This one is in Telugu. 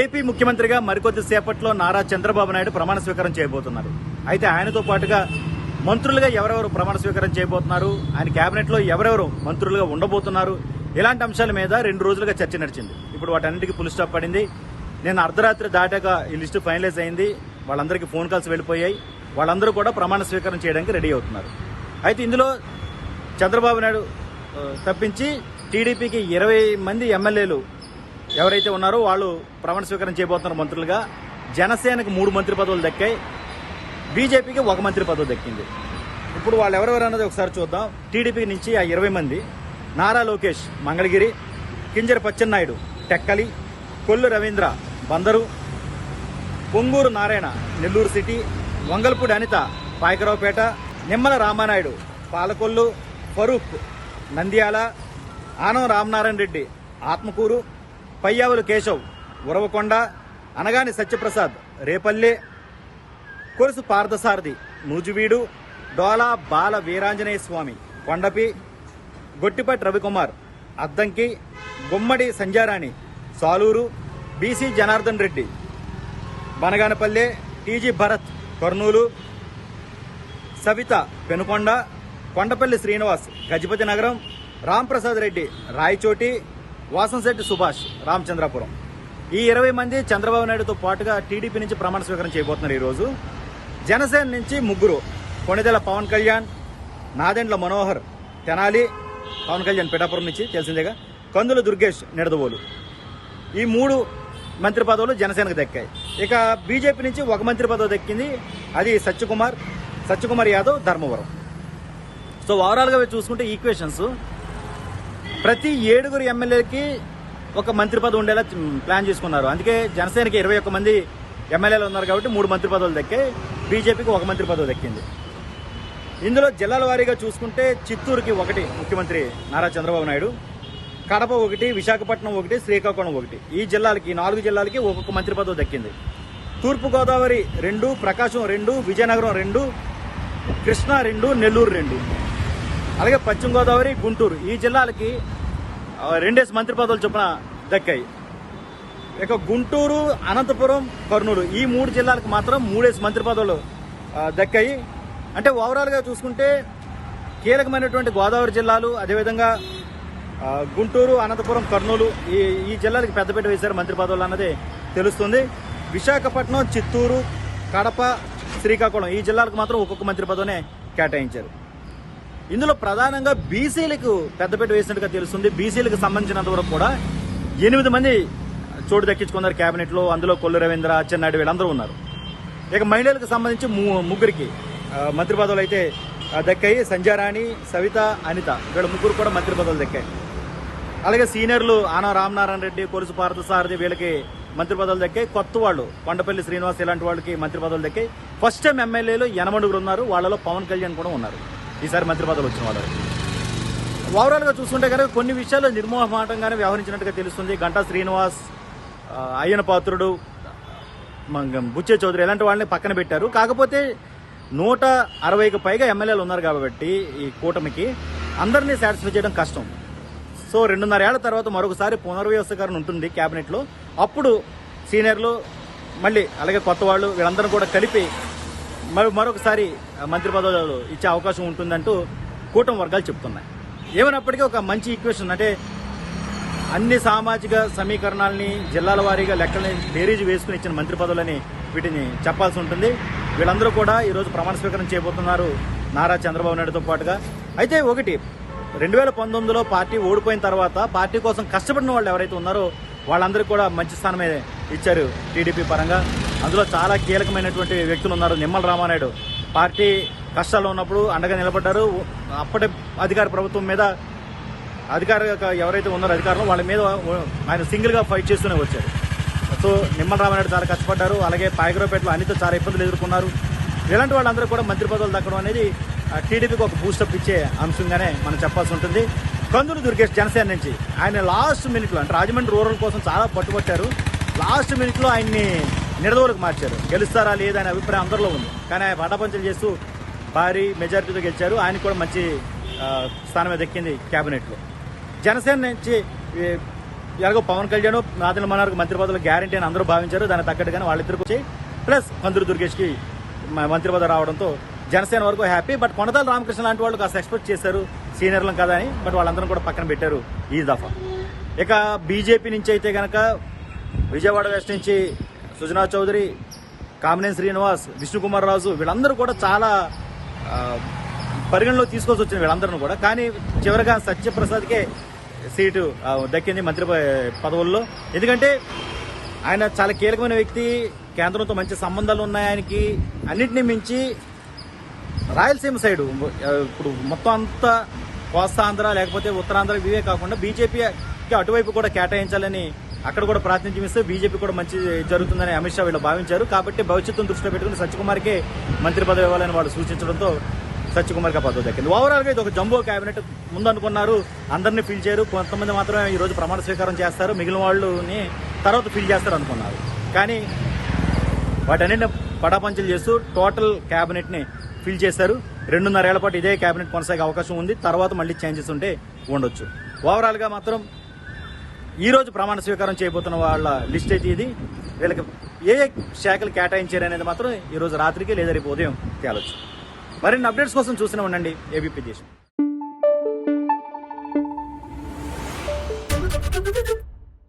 ఏపీ ముఖ్యమంత్రిగా మరికొద్ది సేపట్లో నారా చంద్రబాబు నాయుడు ప్రమాణ స్వీకారం చేయబోతున్నారు. అయితే ఆయనతో పాటుగా మంత్రులుగా ఎవరెవరు ప్రమాణ స్వీకారం చేయబోతున్నారు? ఆయన కేబినెట్లో ఎవరెవరు మంత్రులుగా ఉండబోతున్నారు? ఇలాంటి అంశాల మీద రెండు రోజులుగా చర్చ నడిచింది. ఇప్పుడు వాటన్నిటికీ పులి స్టాప్ పడింది. నేను అర్ధరాత్రి దాటాక ఈ లిస్టు ఫైనలైజ్ అయింది. వాళ్ళందరికీ ఫోన్ కాల్స్ వెళ్ళిపోయాయి. వాళ్ళందరూ కూడా ప్రమాణ స్వీకారం చేయడానికి రెడీ అవుతున్నారు. అయితే ఇందులో చంద్రబాబు నాయుడు తప్పించి టీడీపీకి ఇరవై మంది ఎమ్మెల్యేలు ఎవరైతే ఉన్నారో వాళ్ళు ప్రమాణ స్వీకారం చేయబోతున్నారు మంత్రులుగా జనసేనకు మూడు మంత్రి పదవులు దక్కాయి బీజేపీకి ఒక మంత్రి పదవి దక్కింది. ఇప్పుడు వాళ్ళు ఎవరెవరు అన్నది ఒకసారి చూద్దాం. టీడీపీ నుంచి ఆ ఇరవై మంది Nara Lokesh Mangalagiri Kinjara Pachennaidu Tekkali Kollu Ravindra Bandaru Ponguru Narayana Nellore city Vangalapudi Anitha Payakaraopeta Nimmala Ramanaidu Palakollu Farooq Nandyal Anam Ramanarayana Reddy Atmakur Payyavula Keshav Uravakonda Anagani Satyaprasad Repalle Kolusu Parthasarathy Nuzvid Dola Bala Veeranjaneya Swamy Kondapi Gottipati Ravikumar Addanki Gummadi Sandhyarani Saluru BC Janardhan Reddy. Banaganapalle TG Bharath Kurnool Savitha Penukonda Kondapalli Srinivas Gajapathi Nagaram Ramprasad Reddy Rayachoti Vasamsetti Subhash Ramachandrapuram. ఈ ఇరవై మంది చంద్రబాబు నాయుడుతో పాటుగా టీడీపీ నుంచి ప్రమాణ స్వీకారం చేయబోతున్నారు ఈరోజు. జనసేన నుంచి ముగ్గురు కొణిదెల పవన్ కళ్యాణ్ నాదెండ్ల మనోహర్ తెనాలి పవన్ కళ్యాణ్ పిఠాపురం నుంచి తెలిసిందేగా కందుల దుర్గేష్ నిడదవోలు. ఈ మూడు మంత్రి పదవులు జనసేనకు దక్కాయి. ఇక బీజేపీ నుంచి ఒక మంత్రి పదవి దక్కింది అది సత్యకుమార్ సత్యకుమార్ యాదవ్ ధర్మవరం. సో ఓవరాల్గా చూసుకుంటే ఈక్వేషన్స్ ప్రతి ఏడుగురు ఎమ్మెల్యేకి ఒక మంత్రి పదవి ఉండేలా ప్లాన్ చేసుకున్నారు. అందుకే జనసేనకి ఇరవై ఒక్క మంది ఎమ్మెల్యేలు ఉన్నారు కాబట్టి మూడు మంత్రి పదవులు దక్కాయి బీజేపీకి ఒక మంత్రి పదవి దక్కింది. ఇందులో జిల్లాల వారీగా చూసుకుంటే చిత్తూరుకి ఒకటి ముఖ్యమంత్రి నారా చంద్రబాబు నాయుడు కడప ఒకటి విశాఖపట్నం ఒకటి శ్రీకాకుళం ఒకటి. ఈ జిల్లాలకి నాలుగు జిల్లాలకి ఒక్కొక్క మంత్రి పదవి దక్కింది. తూర్పుగోదావరి రెండు ప్రకాశం రెండు విజయనగరం రెండు కృష్ణా రెండు నెల్లూరు రెండు. అలాగే పశ్చిమ గోదావరి గుంటూరు. ఈ జిల్లాలకి రెండేసి మంత్రి పదవులు చొప్పున దక్కాయి. ఇక గుంటూరు అనంతపురం కర్నూలు ఈ మూడు జిల్లాలకు మాత్రం మూడేసి మంత్రి పదవులు దక్కాయి. అంటే ఓవరాల్గా చూసుకుంటే కీలకమైనటువంటి గోదావరి జిల్లాలు అదేవిధంగా గుంటూరు అనంతపురం కర్నూలు ఈ ఈ జిల్లాలకు పెద్దపీట వేశారు మంత్రి పదవులు అన్నది తెలుస్తుంది. విశాఖపట్నం చిత్తూరు కడప శ్రీకాకుళం ఈ జిల్లాలకు మాత్రం ఒక్కొక్క మంత్రి పదవినే కేటాయించారు. ఇందులో ప్రధానంగా బీసీలకు పెద్దపీట వేసినట్టుగా తెలుస్తుంది. బీసీలకు సంబంధించినంత వరకు కూడా ఎనిమిది మంది చోటు దక్కించుకున్నారు కేబినెట్లో అందులో కొల్లు రవీంద్ర అచ్చెన్నాయుడు వీళ్ళందరూ ఉన్నారు. ఇక మహిళలకు సంబంధించి ము- ముగ్గురికి మంత్రి పదవులు అయితే దక్కాయి. సంజారాణి సవిత అనిత. వీళ్ళ ముగ్గురు కూడా మంత్రి పదవులు దక్కాయి. అలాగే సీనియర్లు ఆనా రామనారాయణ రెడ్డి కొలుసు పార్థసారథి వీళ్ళకి మంత్రి పదవులు దక్కాయి. కొత్త వాళ్ళు కొండపల్లి శ్రీనివాస్ ఇలాంటి వాళ్ళకి మంత్రి పదవులు దక్కాయి. ఫస్ట్ టైం ఎమ్మెల్యేలు ఎనమడుగురు ఉన్నారు. వాళ్ళలో పవన్ కళ్యాణ్ కూడా ఉన్నారు. ఈసారి మంత్రి పదవులు వచ్చిన వాళ్ళు ఓవరాల్గా చూస్తుంటే కనుక కొన్ని విషయాల్లో నిర్మోహమాటంగానే వ్యవహరించినట్టుగా తెలుస్తుంది. గంటా శ్రీనివాస్ అయ్యన పాత్రుడు బుచ్చే చౌదరి ఇలాంటి వాళ్ళని పక్కన పెట్టారు. కాకపోతే నూట అరవైకి పైగా ఎమ్మెల్యేలు ఉన్నారు కాబట్టి ఈ కూటమికి అందరినీ సాటిస్ఫై చేయడం కష్టం. సో రెండున్నర ఏళ్ళ తర్వాత మరొకసారి పునర్వ్యవస్థకరణ ఉంటుంది క్యాబినెట్లో. అప్పుడు సీనియర్లు మళ్ళీ అలాగే కొత్త వాళ్ళు వీళ్ళందరూ కూడా కలిపి మరి మరొకసారి మంత్రి పదవులు ఇచ్చే అవకాశం ఉంటుందంటూ కూటమి వర్గాలు చెప్తున్నాయి. ఏమైనప్పటికీ ఒక మంచి ఈక్వేషన్ అంటే అన్ని సామాజిక సమీకరణాలని జిల్లాల వారీగా లెక్కలని బేరీజు వేసుకుని ఇచ్చిన మంత్రి పదవులని వీటిని చెప్పాల్సి ఉంటుంది. వీళ్ళందరూ కూడా ఈరోజు ప్రమాణ స్వీకారం చేయబోతున్నారు నారా చంద్రబాబు నాయుడుతో పాటుగా. అయితే ఒకటి రెండు వేల పంతొమ్మిదిలో పార్టీ ఓడిపోయిన తర్వాత పార్టీ కోసం కష్టపడిన వాళ్ళు ఎవరైతే ఉన్నారో వాళ్ళందరికీ కూడా మంచి స్థానమే ఇచ్చారు టీడీపీ పరంగా. అందులో చాలా కీలకమైనటువంటి వ్యక్తులు ఉన్నారు నిమ్మల రామానాయుడు. పార్టీ కష్టాల్లో ఉన్నప్పుడు అండగా నిలబడ్డారు. అప్పటి అధికార ప్రభుత్వం మీద అధికార ఎవరైతే ఉన్నారో అధికారులు వాళ్ళ మీద ఆయన సింగిల్గా ఫైట్ చేస్తూనే వచ్చారు. సో నిమ్మల రామారెడ్డి చాలా కష్టపడ్డారు. అలాగే పాయగరావుపేటలో అన్నితో చాలా ఇబ్బందులు ఎదుర్కొన్నారు. ఇలాంటి వాళ్ళందరూ కూడా మంత్రి పదవులు దక్కడం అనేది టీడీపీకి ఒక బూస్టప్ ఇచ్చే అంశంగానే మనం చెప్పాల్సి ఉంటుంది. కందులు దుర్గేష్ జనసేన నుంచి. ఆయన లాస్ట్ మినిట్లో అంటే రాజమండ్రి రూరల్ కోసం చాలా పట్టుబట్టారు. లాస్ట్ మినిట్లో ఆయన్ని నిడదవులకు మార్చారు. గెలుస్తారా లేదా అనే అభిప్రాయం అందరిలో ఉంది. కానీ ఆయన పటాపంచలు చేస్తూ భారీ మెజారిటీతో గెలిచారు. ఆయనకు కూడా మంచి స్థానం స్థానమే దక్కింది క్యాబినెట్లో జనసేన నుంచి ఎలాగో పవన్ కళ్యాణ్ నాదల మనార్కు మంత్రి పదవులు గ్యారంటీ అని అందరూ భావించారు. దానికి తగ్గట్టుగానే వాళ్ళిద్దరికి వచ్చి ప్లస్ కందులు దుర్గేష్కి మంత్రి పదవి రావడంతో జనసేన వరకు హ్యాపీ బట్ కొనతాల రామకృష్ణ లాంటి వాళ్ళు కాస్త ఎక్స్పెక్ట్ చేశారు. సీనియర్లం కదా అని బట్ వాళ్ళందరం కూడా పక్కన పెట్టారు ఈ దఫా. ఇక బీజేపీ నుంచి అయితే కనుక విజయవాడ వెస్ట్ నుంచి సుజనా చౌదరి కామినేని శ్రీనివాస్ విష్ణుకుమార్ రాజు వీళ్ళందరూ కూడా చాలా పరిగణలో తీసుకోవాల్సి వచ్చింది వీళ్ళందరూ కూడా. కానీ చివరిగా సత్యప్రసాద్కే సీటు దక్కింది మంత్రి పదవుల్లో. ఎందుకంటే ఆయన చాలా కీలకమైన వ్యక్తి కేంద్రంతో మంచి సంబంధాలు ఉన్నాయి ఆయనకి. అన్నింటినీ మించి రాయలసీమ సైడు ఇప్పుడు మొత్తం అంతా కోస్తాంధ్ర లేకపోతే ఉత్తరాంధ్ర ఇవే కాకుండా బీజేపీకి అటువైపు కూడా కేటాయించాలని అక్కడ కూడా ప్రాతినిధ్యం ఇస్తే బీజేపీ కూడా మంచి జరుగుతుందని అమిత్ షా వీళ్ళు భావించారు. కాబట్టి భవిష్యత్తును దృష్టిలో పెట్టుకుని సత్యకుమార్కే మంత్రి పదవి ఇవ్వాలని వాళ్ళు సూచించడంతో సత్యకుమార్కి పదవి దక్కింది. ఓవరాల్గా ఇది ఒక జంబో క్యాబినెట్ ముందు అనుకున్నారు అందరినీ ఫిల్ చేయరు. కొంతమంది మాత్రమే ఈ రోజు ప్రమాణ స్వీకారం చేస్తారు. మిగిలిన వాళ్ళని తర్వాత ఫిల్ చేస్తారు అనుకున్నారు. కానీ వాటన్నింటిని పటాపంచలు చేస్తూ టోటల్ క్యాబినెట్ని ఫిల్ చేశారు. రెండున్నరేళ్ళ పాటు ఇదే క్యాబినెట్ కొనసాగే అవకాశం ఉంది. తర్వాత మళ్ళీ చేంజెస్ ఉంటే ఉండొచ్చు. ఓవరాల్గా మాత్రం ఈరోజు ప్రమాణ స్వీకారం చేయబోతున్న వాళ్ళ లిస్ట్ అయితే ఇది. వీళ్ళకి ఏ ఏ శాఖలు కేటాయించారు అనేది మాత్రం ఈరోజు రాత్రికి లేదా రేపు ఉదయం తేలొచ్చు. మరిన్ని అప్డేట్స్ కోసం చూసినా ఉండండి. ఏబీపీ దేశం.